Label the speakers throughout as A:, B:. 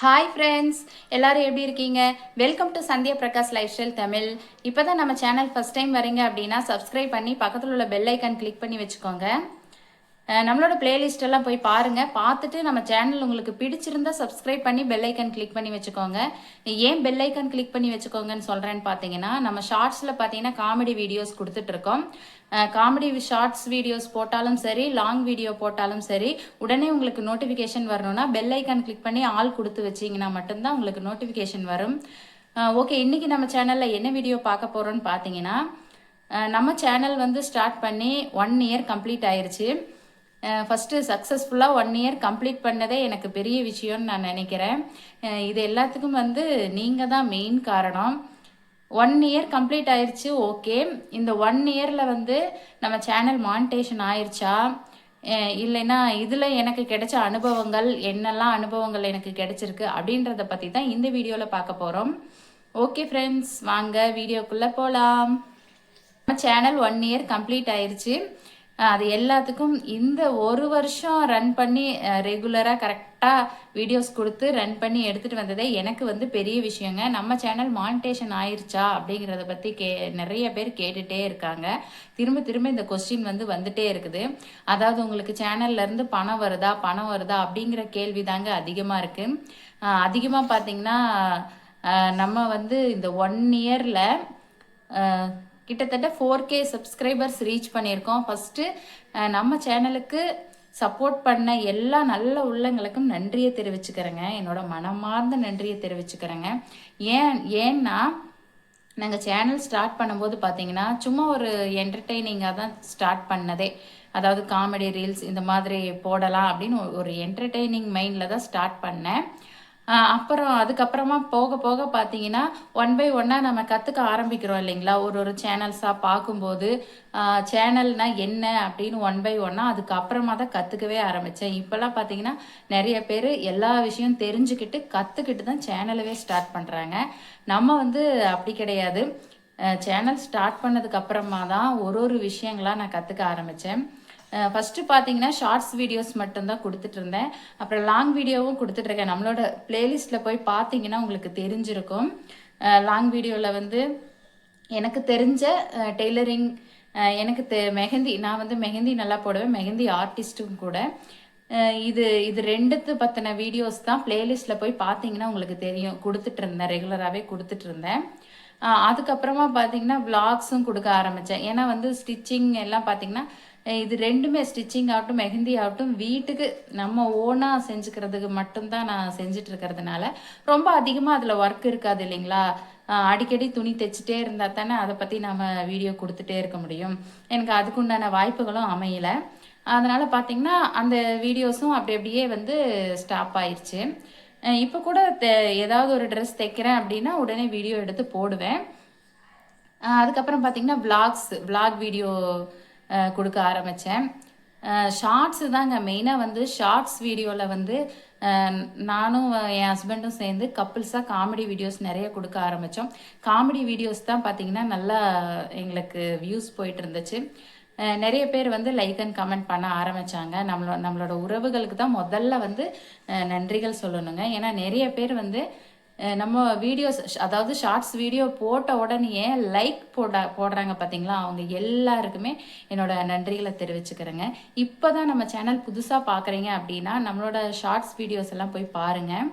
A: Hi friends எல்லாரும் எப்படி இருக்கீங்க? Welcome to Sandhya Prakash lifestyle Tamil இப்போ தான் நம்ம சேனல் ஃபஸ்ட் டைம் வரீங்க அப்படின்னா சப்ஸ்கிரைப் பண்ணி பக்கத்தில் உள்ள பெல் ஐக்கான் கிளிக் பண்ணி வச்சுக்கோங்க. நம்மளோட பிளேலிஸ்ட் எல்லாம் போய் பாருங்க. பார்த்துட்டு நம்ம சேனல் உங்களுக்கு பிடிச்சிருந்தா சப்ஸ்கிரைப் பண்ணி பெல் ஐக்கான் கிளிக் பண்ணி வச்சுக்கோங்க. ஏன் பெல் ஐக்கான் கிளிக் பண்ணி வச்சுக்கோங்கன்னு சொல்றேன்னு பார்த்தீங்கன்னா நம்ம ஷார்ட்ஸில் பார்த்தீங்கன்னா காமெடி வீடியோஸ் கொடுத்துட்டு இருக்கோம். காமெடி ஷார்ட்ஸ் வீடியோஸ் போட்டாலும் சரி லாங் வீடியோ போட்டாலும் சரி உடனே உங்களுக்கு நோட்டிஃபிகேஷன் வரணும்னா பெல் ஐக்கான் கிளிக் பண்ணி ஆள் கொடுத்து வச்சீங்கன்னா மட்டும்தான் உங்களுக்கு நோட்டிஃபிகேஷன் வரும். ஓகே இன்றைக்கி நம்ம சேனலில் என்ன வீடியோ பார்க்க போகிறோன்னு பார்த்தீங்கன்னா நம்ம சேனல் வந்து ஸ்டார்ட் பண்ணி ஒன் இயர் கம்ப்ளீட் ஆயிடுச்சு ஃபஸ்ட்டு சக்ஸஸ்ஃபுல்லாக ஒன் இயர் கம்ப்ளீட் பண்ணதே எனக்கு பெரிய விஷயம்னு நான் நினைக்கிறேன். இது எல்லாத்துக்கும் வந்து நீங்கள் தான் மெயின் காரணம். ஒன் இயர் கம்ப்ளீட் ஆயிடுச்சு ஓகே இந்த ஒன் இயரில் வந்து நம்ம சேனல் மானிட்டேஷன் ஆயிடுச்சா இல்லைன்னா இதில் எனக்கு கிடைச்ச அனுபவங்கள் என்னெல்லாம் அனுபவங்கள் எனக்கு கிடைச்சிருக்கு அப்படின்றத பற்றி தான் இந்த வீடியோவில் பார்க்க போகிறோம் ஓகே ஃப்ரெண்ட்ஸ் வாங்க வீடியோக்குள்ளே போகலாம் நம்ம சேனல் ஒன் இயர் கம்ப்ளீட் ஆயிடுச்சு அது எல்லாத்துக்கும் இந்த ஒரு வருஷம் ரன் பண்ணி ரெகுலராக கரெக்டாக வீடியோஸ் கொடுத்து ரன் பண்ணி எடுத்துகிட்டு வந்ததே எனக்கு வந்து பெரிய விஷயங்க. நம்ம சேனல் மானிட்டேஷன் ஆயிருச்சா அப்படிங்கிறத பற்றி கே நிறைய பேர் கேட்டுகிட்டே இருக்காங்க. திரும்ப திரும்ப இந்த கொஸ்டின் வந்து வந்துட்டே இருக்குது. அதாவது உங்களுக்கு சேனல்லேருந்து பணம் வருதா பணம் வருதா அப்படிங்கிற கேள்வி தாங்க அதிகமாக இருக்குது அதிகமாக பார்த்தீங்கன்னா நம்ம வந்து இந்த ஒன் இயரில் கிட்டத்தட்ட ஃபோர் கே சப்ஸ்கிரைபர்ஸ் ரீச் பண்ணியிருக்கோம். ஃபஸ்ட்டு நம்ம சேனலுக்கு சப்போர்ட் பண்ண எல்லா நல்ல உள்ளங்களுக்கும் நன்றியை தெரிவிச்சுக்கிறேங்க. என்னோட மனமார்ந்த நன்றியை தெரிவிச்சுக்கிறேங்க. ஏன் ஏன்னா நாங்கள் சேனல் ஸ்டார்ட் பண்ணும்போது பார்த்தீங்கன்னா சும்மா ஒரு என்டர்டெய்னிங்காக தான் ஸ்டார்ட் பண்ணதே. அதாவது காமெடி ரீல்ஸ் இந்த மாதிரி போடலாம் அப்படின்னு ஒரு என்டர்டெய்னிங் மைண்டில் தான் ஸ்டார்ட் பண்ணேன். அப்புறம் அதுக்கப்புறமா போக போக பார்த்தீங்கன்னா ஒன் பை ஒன்னாக நம்ம கற்றுக்க ஆரம்பிக்கிறோம் இல்லைங்களா? ஒரு ஒரு சேனல்ஸாக பார்க்கும்போது சேனல்னா என்ன அப்படின்னு ஒன் பை ஒன்னாக அதுக்கப்புறமா தான் கற்றுக்கவே ஆரம்பித்தேன் இப்போல்லாம் பார்த்தீங்கன்னா நிறைய பேர் எல்லா விஷயம் தெரிஞ்சுக்கிட்டு கற்றுக்கிட்டு தான் சேனலவே ஸ்டார்ட் பண்ணுறாங்க நம்ம வந்து அப்படி கிடையாது. சேனல் ஸ்டார்ட் பண்ணதுக்கு அப்புறமா தான் ஒரு ஒரு விஷயங்களா நான் கற்றுக்க ஆரம்பித்தேன் ஃபஸ்ட்டு பார்த்தீங்கன்னா ஷார்ட்ஸ் வீடியோஸ் மட்டும்தான் கொடுத்துட்டு இருந்தேன் அப்புறம் லாங் வீடியோவும் கொடுத்துட்ருக்கேன் நம்மளோட பிளேலிஸ்ட்டில் போய் பார்த்தீங்கன்னா உங்களுக்கு தெரிஞ்சிருக்கும். லாங் வீடியோவில் வந்து எனக்கு தெரிஞ்ச டெய்லரிங் எனக்கு தெ மெஹந்தி நான் வந்து மெஹந்தி நல்லா போடுவேன். மெஹந்தி ஆர்டிஸ்ட்டும் கூட. இது இது ரெண்டுத்து பற்றின வீடியோஸ் தான் பிளேலிஸ்ட்டில் போய் பார்த்தீங்கன்னா உங்களுக்கு தெரியும். கொடுத்துட்டு இருந்தேன் ரெகுலராகவே கொடுத்துட்டு இருந்தேன் அதுக்கப்புறமா பார்த்தீங்கன்னா விளாக்ஸும் கொடுக்க ஆரம்பித்தேன் ஏன்னா வந்து ஸ்டிச்சிங் எல்லாம் பார்த்தீங்கன்னா இது ரெண்டுமே ஸ்டிச்சிங் ஆகட்டும் மெஹந்தி ஆகட்டும் வீட்டுக்கு நம்ம ஓனாக செஞ்சுக்கிறதுக்கு மட்டும்தான் நான் செஞ்சுட்டு இருக்கிறதுனால ரொம்ப அதிகமாக அதில் ஒர்க் இருக்காது இல்லைங்களா? அடிக்கடி துணி தைச்சிட்டே இருந்தால் தானே அதை பற்றி நம்ம வீடியோ கொடுத்துட்டே இருக்க முடியும். எனக்கு அதுக்குண்டான வாய்ப்புகளும் அமையலை. அதனால் பார்த்தீங்கன்னா அந்த வீடியோஸும் அப்படி அப்படியே வந்து ஸ்டாப் ஆயிடுச்சு இப்போ கூட தெ- ஏதாவது ஒரு ட்ரெஸ் தைக்கிறேன் அப்படின்னா உடனே வீடியோ எடுத்து போடுவேன். அதுக்கப்புறம் பார்த்தீங்கன்னா விளாக்ஸ் விளாக் வீடியோ கொடுக்க ஆரம்பித்தேன் ஷார்ட்ஸு தாங்க. மெயினாக வந்து ஷார்ட்ஸ் வீடியோவில் வந்து நானும் என் ஹஸ்பண்டும் சேர்ந்து கப்புள்ஸாக காமெடி வீடியோஸ் நிறைய கொடுக்க ஆரம்பித்தோம் காமெடி வீடியோஸ் தான் பார்த்தீங்கன்னா நல்லா எங்களுக்கு வியூஸ் போயிட்டு இருந்துச்சு. நிறைய பேர் வந்து லைக் அண்ட் கமெண்ட் பண்ண ஆரம்பிச்சாங்க. நம்மளோட நம்மளோட உறவுகளுக்கு தான் முதல்ல வந்து நன்றிகள் சொல்லணுங்க. ஏன்னா நிறைய பேர் வந்து நம்ம வீடியோஸ் அதாவது ஷார்ட்ஸ் வீடியோ போட்ட உடனே லைக் போட போடுறாங்க பார்த்தீங்களா அவங்க எல்லாருக்குமே என்னோட நன்றிகளை தெரிவிச்சுக்கிறேங்க. இப்போ தான் நம்ம சேனல் புதுசாக பார்க்குறீங்க அப்படின்னா நம்மளோட ஷார்ட்ஸ் வீடியோஸ் எல்லாம் போய் பாருங்கள்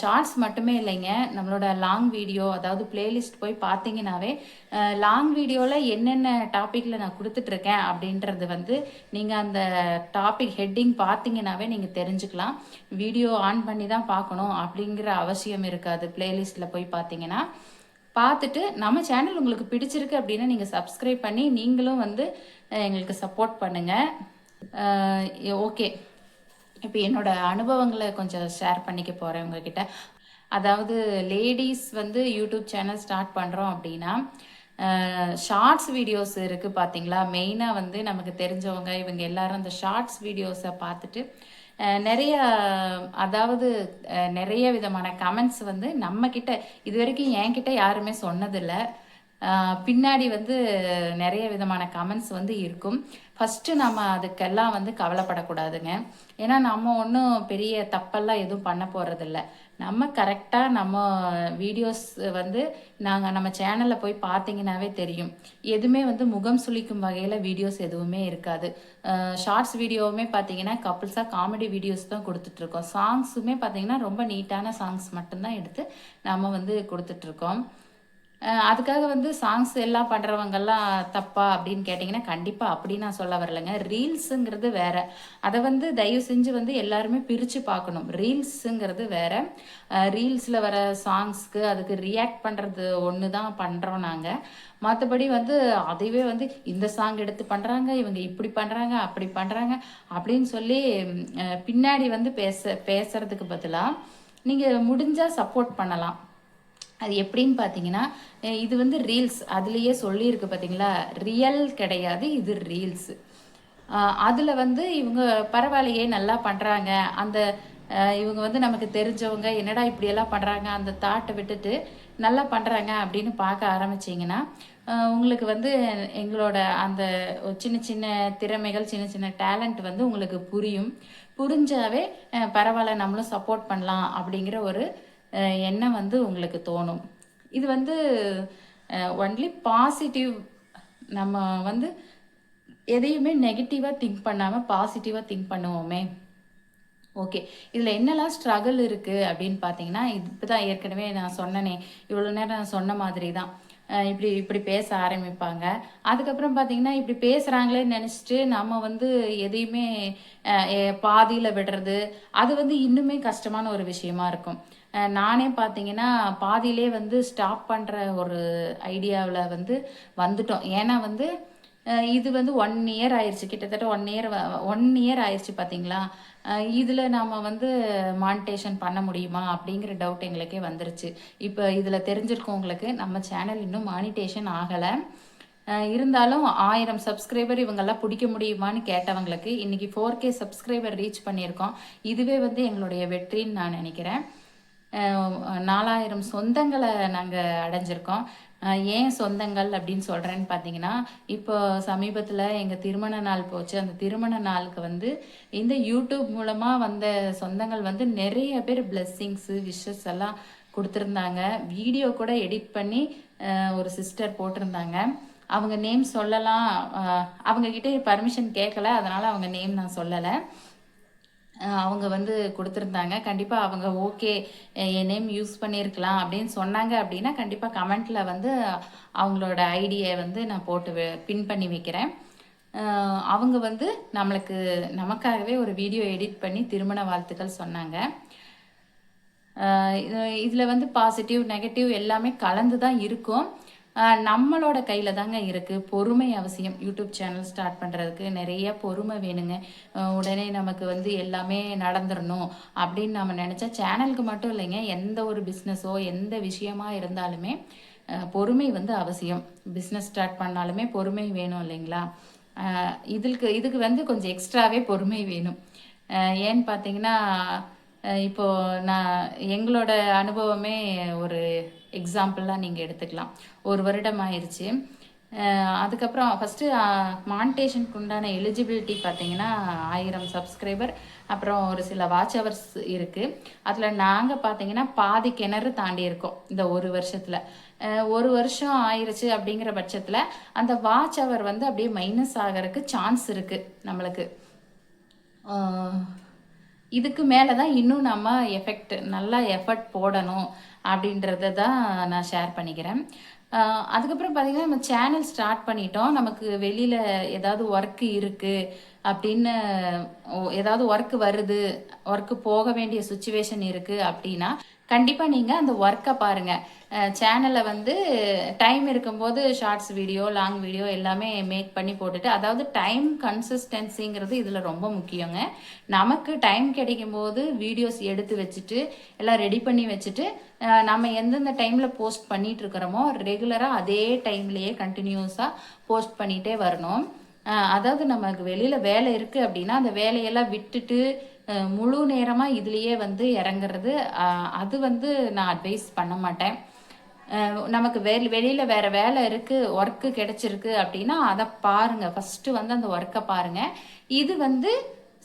A: ஷார்ட்ஸ் மட்டுமே இல்லைங்க. நம்மளோட லாங் வீடியோ அதாவது பிளேலிஸ்ட் போய் பார்த்தீங்கன்னாவே லாங் வீடியோவில் என்னென்ன டாப்பிக்கில் நான் கொடுத்துட்ருக்கேன் அப்படின்றது வந்து நீங்கள் அந்த டாபிக் ஹெட்டிங் பார்த்தீங்கன்னாவே நீங்கள் தெரிஞ்சுக்கலாம். வீடியோ ஆன் பண்ணி தான் பார்க்கணும் அப்படிங்கிற அவசியம் இருக்காது. பிளேலிஸ்ட்டில் போய் பார்த்தீங்கன்னா. பார்த்துட்டு நம்ம சேனல் உங்களுக்கு பிடிச்சிருக்கு அப்படின்னா நீங்கள் சப்ஸ்கிரைப் பண்ணி நீங்களும் வந்து எங்களுக்கு சப்போர்ட் பண்ணுங்கள் ஓகே. இப்போ என்னோட அனுபவங்களை கொஞ்சம் ஷேர் பண்ணிக்க போகிறேன் உங்ககிட்ட. அதாவது லேடிஸ் வந்து யூடியூப் சேனல் ஸ்டார்ட் பண்ணுறோம் அப்படின்னா ஷார்ட்ஸ் வீடியோஸ் இருக்குது பார்த்தீங்களா மெயினாக வந்து நமக்கு தெரிஞ்சவங்க இவங்க எல்லாரும் அந்த ஷார்ட்ஸ் வீடியோஸை பார்த்துட்டு நிறைய அதாவது நிறைய விதமான கமெண்ட்ஸ் வந்து நம்மக்கிட்ட இது வரைக்கும் என்கிட்ட யாருமே சொன்னதில்லை. பின்னாடி வந்து நிறைய விதமான கமெண்ட்ஸ் வந்து இருக்கும். ஃபஸ்ட்டு நம்ம அதுக்கெல்லாம் வந்து கவலைப்படக்கூடாதுங்க. ஏன்னா நம்ம ஒன்றும் பெரிய தப்பெல்லாம் எதுவும் பண்ண போகிறதில்ல நம்ம கரெக்டாக நம்ம வீடியோஸ் வந்து நாங்கள் நம்ம சேனலில் போய் பார்த்தீங்கன்னாவே தெரியும். எதுவுமே வந்து முகம் சுளிக்கும் வகையில் வீடியோஸ் எதுவுமே இருக்காது. ஷார்ட்ஸ் வீடியோவுமே பார்த்தீங்கன்னா கப்புள்ஸாக காமெடி வீடியோஸ் தான் கொடுத்துட்ருக்கோம். சாங்ஸுமே பார்த்தீங்கன்னா ரொம்ப நீட்டான சாங்ஸ் மட்டும்தான் எடுத்து நம்ம வந்து கொடுத்துட்ருக்கோம். அதுக்காக வந்து சாங்ஸ் எல்லாம் பண்ணுறவங்கெல்லாம் தப்பா அப்படின்னு கேட்டிங்கன்னா கண்டிப்பாக அப்படி நான் சொல்ல வரலைங்க. ரீல்ஸுங்கிறது வேற. அதை வந்து தயவு செஞ்சு வந்து எல்லாருமே பிரித்து பார்க்கணும். ரீல்ஸுங்கிறது வேற. ரீல்ஸில் வர சாங்ஸ்க்கு அதுக்கு ரியாக்ட் பண்ணுறது ஒன்று தான் பண்ணுறோம் நாங்கள் மற்றபடி வந்து அதுவே வந்து இந்த சாங் எடுத்து பண்ணுறாங்க இவங்க இப்படி பண்ணுறாங்க அப்படி பண்ணுறாங்க அப்படின்னு சொல்லி பின்னாடி வந்து பேச பேசுறதுக்கு பதிலாக நீங்கள் முடிஞ்சால் சப்போர்ட் பண்ணலாம். அது எப்படின்னு பார்த்தீங்கன்னா இது வந்து ரீல்ஸ் அதுலேயே சொல்லியிருக்கு பார்த்தீங்களா ரியல் கிடையாது இது ரீல்ஸ் அதில் வந்து இவங்க பரவாயில்லையே நல்லா பண்ணுறாங்க அந்த இவங்க வந்து நமக்கு தெரிஞ்சவங்க என்னடா இப்படியெல்லாம் பண்ணுறாங்க அந்த தாட்டை விட்டுட்டு நல்லா பண்ணுறாங்க அப்படின்னு பார்க்க ஆரம்பிச்சிங்கன்னா உங்களுக்கு வந்து எங்களோட அந்த சின்ன சின்ன திறமைகள் சின்ன சின்ன டேலண்ட் வந்து உங்களுக்கு புரியும். புரிஞ்சாவே பரவாயில்ல நம்மளும் சப்போர்ட் பண்ணலாம் அப்படிங்கிற ஒரு எண்ணம் வந்து உங்களுக்கு தோணும்? இது வந்து ஒன்லி பாசிட்டிவ் நம்ம வந்து எதையுமே நெகட்டிவாக திங்க் பண்ணாமல் பாசிட்டிவாக திங்க் பண்ணுவோமே. ஓகே இதில் என்னெல்லாம் ஸ்ட்ரகிள் இருக்குது அப்படின்னு பார்த்தீங்கன்னா இப்போ தான் ஏற்கனவே நான் சொன்னனே இவ்வளோ நேரம் நான் சொன்ன மாதிரி தான் இப்படி இப்படி பேச ஆரம்பிப்பாங்க. அதுக்கப்புறம் பார்த்தீங்கன்னா இப்படி பேசுகிறாங்களேன்னு நினச்சிட்டு நம்ம வந்து எதையுமே பாதியில் விடுறது அது வந்து இன்னுமே கஷ்டமான ஒரு விஷயமா இருக்கும். நானே பார்த்தீங்கன்னா பாதியிலே வந்து ஸ்டாப் பண்ணுற ஒரு ஐடியாவில் வந்து வந்துட்டோம். ஏன்னா வந்து இது வந்து ஒன் இயர் ஆயிடுச்சு கிட்டத்தட்ட ஒன் இயர் ஒன் இயர் ஆயிடுச்சு பார்த்தீங்களா இதில் நாம் வந்து மானிட்டேஷன் பண்ண முடியுமா? அப்படிங்கிற டவுட் எங்களுக்கே வந்துருச்சு. இப்போ இதில் தெரிஞ்சிருக்கவங்களுக்கு நம்ம சேனல் இன்னும் மானிட்டேஷன் ஆகலை. இருந்தாலும் ஆயிரம் சப்ஸ்கிரைபர் இவங்கெல்லாம் பிடிக்க முடியுமான்னு கேட்டவங்களுக்கு இன்றைக்கி ஃபோர் கே சப்ஸ்கிரைபர் ரீச் பண்ணியிருக்கோம். இதுவே வந்து எங்களுடைய வெற்றின்னு நான் நினைக்கிறேன். நாலாயிரம் சொந்தங்களை நாங்கள் அடைஞ்சிருக்கோம். ஏன் சொந்தங்கள் அப்படின்னு சொல்கிறேன்னு பார்த்தீங்கன்னா இப்போ சமீபத்தில் எங்கள் திருமண நாள் போச்சு. அந்த திருமண நாளுக்கு வந்து இந்த யூடியூப் மூலமாக வந்த சொந்தங்கள் வந்து நிறைய பேர் பிளெஸ்ஸிங்ஸு விஷஸ் எல்லாம் கொடுத்துருந்தாங்க. வீடியோ கூட எடிட் பண்ணி ஒரு சிஸ்டர் போட்டிருந்தாங்க. அவங்க நேம் சொல்லலாம். அவங்கக்கிட்ட பர்மிஷன் கேட்கல. அதனால் அவங்க நேம் நான் சொல்லலை. அவங்க வந்து கொடுத்துருந்தாங்க. கண்டிப்பாக அவங்க ஓகே என் நேம் யூஸ் பண்ணியிருக்கலாம் அப்படின்னு சொன்னாங்க அப்படின்னா கண்டிப்பாக கமெண்ட்டில் வந்து அவங்களோட ஐடியை வந்து நான் போட்டு பின் பண்ணி வைக்கிறேன். அவங்க வந்து நம்மளுக்கு நமக்காகவே ஒரு வீடியோ எடிட் பண்ணி திருமண வாழ்த்துக்கள் சொன்னாங்க. இதில் வந்து பாசிட்டிவ் நெகட்டிவ் எல்லாமே கலந்து தான் இருக்கும். நம்மளோட கையில் தாங்க இருக்குது பொறுமை அவசியம். யூடியூப் சேனல் ஸ்டார்ட் பண்ணுறதுக்கு நிறைய பொறுமை வேணுங்க. உடனே நமக்கு வந்து எல்லாமே நடந்துடணும் அப்படின்னு நம்ம நினச்சா சேனலுக்கு மட்டும் இல்லைங்க. எந்த ஒரு பிஸ்னஸோ எந்த விஷயமா இருந்தாலுமே பொறுமை வந்து அவசியம். பிஸ்னஸ் ஸ்டார்ட் பண்ணாலுமே பொறுமை வேணும் இல்லைங்களா? இதுக்கு இதுக்கு வந்து கொஞ்சம் எக்ஸ்ட்ராவே பொறுமை வேணும். ஏன்னு பார்த்தீங்கன்னா இப்போது இப்போ நான் எங்களோட அனுபவமே ஒரு எக்ஸாம்பிளாக நீங்கள் எடுத்துக்கலாம். ஒரு வருடம் ஆயிடுச்சு அதுக்கப்புறம் ஃபஸ்ட்டு மானிட்டேஷனுக்கு உண்டான எலிஜிபிலிட்டி பார்த்தீங்கன்னா ஆயிரம் சப்ஸ்கிரைபர் அப்புறம் ஒரு சில வாட்ச் ஹவர்ஸ் இருக்குது அதில் நாங்கள் பார்த்தீங்கன்னா பாதி கிணறு தாண்டி இருக்கோம் இந்த ஒரு வருஷத்தில். ஒரு வருஷம் ஆயிடுச்சு அப்படிங்கிற பட்சத்தில் அந்த வாட்ச் ஹவர் வந்து அப்படியே மைனஸ் ஆகிறதுக்கு சான்ஸ் இருக்குது நம்மளுக்கு. இதுக்கு மேலே தான் இன்னும் நம்ம எஃபெக்ட் நல்லா எஃபர்ட் போடணும் அப்படின்றத தான் நான் ஷேர் பண்ணிக்கிறேன். அதுக்கப்புறம் பார்த்திங்கன்னா நம்ம சேனல் ஸ்டார்ட் பண்ணிட்டோம். நமக்கு வெளியில் ஏதாவது ஒர்க்கு இருக்குது அப்படின்னு ஏதாவது ஒர்க்கு வருது ஒர்க்கு போக வேண்டிய சுச்சுவேஷன் இருக்குது அப்படின்னா கண்டிப்பாக நீங்கள் அந்த ஒர்க்கை பாருங்கள் சேனலை வந்து டைம் இருக்கும்போது ஷார்ட்ஸ் வீடியோ லாங் வீடியோ எல்லாமே மேக் பண்ணி போட்டுட்டு அதாவது டைம் கன்சிஸ்டன்சிங்கிறது இதில் ரொம்ப முக்கியங்க. நமக்கு டைம் கிடைக்கும் போது வீடியோஸ் எடுத்து வச்சுட்டு எல்லாம் ரெடி பண்ணி வச்சுட்டு நம்ம எந்தெந்த டைமில் போஸ்ட் பண்ணிட்டு இருக்கிறோமோ ரெகுலராக அதே டைம்லேயே கண்டினியூஸாக போஸ்ட் பண்ணிகிட்டே வரணும். அதாவது நமக்கு வெளியில் வேலை இருக்குது அப்படின்னா அந்த வேலையெல்லாம் விட்டுட்டு முழு நேரமாக இதுலேயே வந்து இறங்குறது. அது வந்து நான் அட்வைஸ் பண்ண மாட்டேன். நமக்கு வெளி வெளியில் வேறு வேலை இருக்குது ஒர்க்கு கிடச்சிருக்கு அப்படின்னா அதை பாருங்கள் ஃபஸ்ட்டு வந்து அந்த ஒர்க்கை பாருங்கள் இது வந்து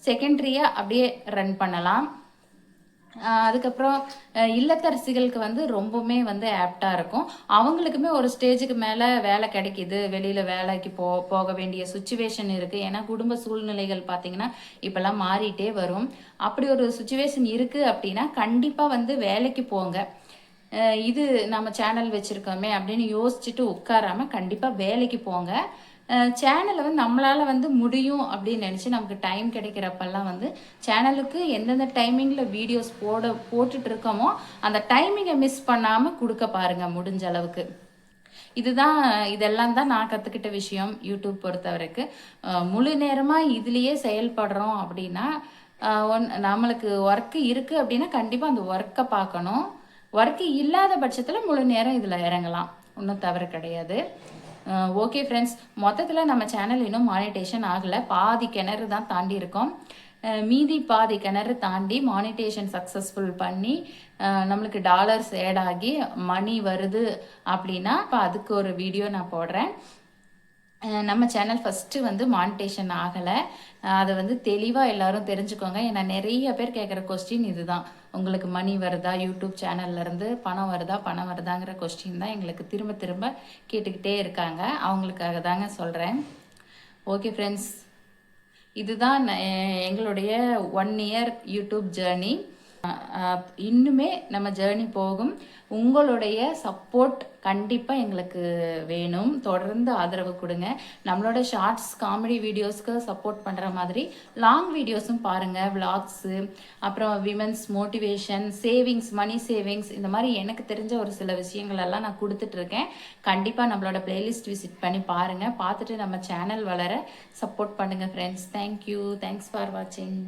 A: செகண்ட்ரியாக அப்படியே ரன் பண்ணலாம். அதுக்கப்புறம் இல்லத்தரசிகளுக்கு வந்து ரொம்பவுமே வந்து ஆப்டாக இருக்கும். அவங்களுக்குமே ஒரு ஸ்டேஜுக்கு மேலே வேலை கிடைக்கிது. வெளியில் வேலைக்கு போ போக வேண்டிய சுச்சுவேஷன் இருக்குது ஏன்னா குடும்ப சூழ்நிலைகள் பார்த்திங்கன்னா இப்போல்லாம் மாறிட்டே வரும். அப்படி ஒரு சுச்சுவேஷன் இருக்குது அப்படின்னா கண்டிப்பாக வந்து வேலைக்கு போங்க. இது நம்ம சேனல் வச்சுருக்கோமே அப்படின்னு யோசிச்சுட்டு உட்காராம கண்டிப்பாக வேலைக்கு போங்க. சேனலை வந்து நம்மளால் வந்து முடியும் அப்படின்னு நினச்சி நமக்கு டைம் கிடைக்கிறப்பெல்லாம் வந்து சேனலுக்கு எந்தெந்த டைமிங்கில் வீடியோஸ் போட போட்டுட்டு இருக்கோமோ அந்த டைமிங்கை மிஸ் பண்ணாமல் கொடுக்க பாருங்கள் முடிஞ்ச அளவுக்கு. இதுதான் இதெல்லாம் தான் நான் கற்றுக்கிட்ட விஷயம் யூடியூப் பொறுத்த வரைக்கும் முழு நேரமாக இதுலேயே செயல்படுறோம் அப்படின்னா ஒன் நம்மளுக்கு ஒர்க்கு இருக்குது அப்படின்னா கண்டிப்பாக அந்த ஒர்க்கை பார்க்கணும். ஒர்க்கு இல்லாத பட்சத்தில் முழு நேரம் இதில் இறங்கலாம். ஒன்றும் தவறு கிடையாது. ஓகே ஃப்ரெண்ட்ஸ் மொத்தத்தில் நம்ம சேனல் இன்னும் மானிட்டேஷன் ஆகலை. பாதி கிணறு தான் தாண்டி இருக்கோம். மீதி பாதி கிணறு தாண்டி மானிட்டேஷன் சக்ஸஸ்ஃபுல் பண்ணி நம்மளுக்கு டாலர்ஸ் ஆட் ஆகி மணி வருது அப்படின்னா இப்போ அதுக்கு ஒரு வீடியோ நான் போடுறேன். நம்ம சேனல் ஃபஸ்ட்டு வந்து மானிட்டேஷன் ஆகலை. அதை வந்து தெளிவாக எல்லாரும் தெரிஞ்சுக்கோங்க. ஏன்னா நிறைய பேர் கேட்குற கொஸ்டின் இதுதான். உங்களுக்கு மணி வருதா? யூடியூப் சேனல்லேருந்து பணம் வருதா? பணம் வருதாங்கிற கொஸ்டின் தான் எங்களுக்கு திரும்ப திரும்ப கேட்டுக்கிட்டே இருக்காங்க. அவங்களுக்காக தாங்க சொல்கிறேன் ஓகே ஃப்ரெண்ட்ஸ் இதுதான் எங்களுடைய ஒன் இயர் யூடியூப் ஜேர்னி இன்னுமே நம்ம ஜேர்னி போகும். உங்களுடைய சப்போர்ட் கண்டிப்பாக எங்களுக்கு வேணும். தொடர்ந்து ஆதரவு கொடுங்க. நம்மளோட ஷார்ட்ஸ் காமெடி வீடியோஸ்க்கு சப்போர்ட் பண்ணுற மாதிரி லாங் வீடியோஸும் பாருங்கள் விளாக்ஸு அப்புறம் women's motivation savings money savings இந்த மாதிரி எனக்கு தெரிஞ்ச ஒரு சில விஷயங்கள் எல்லாம் நான் கொடுத்துட்ருக்கேன் கண்டிப்பாக நம்மளோட பிளேலிஸ்ட் விசிட் பண்ணி பாருங்கள் பார்த்துட்டு நம்ம சேனல் வளர சப்போர்ட் பண்ணுங்கள் ஃப்ரெண்ட்ஸ் தேங்க்யூ தேங்க்ஸ் ஃபார் வாட்சிங்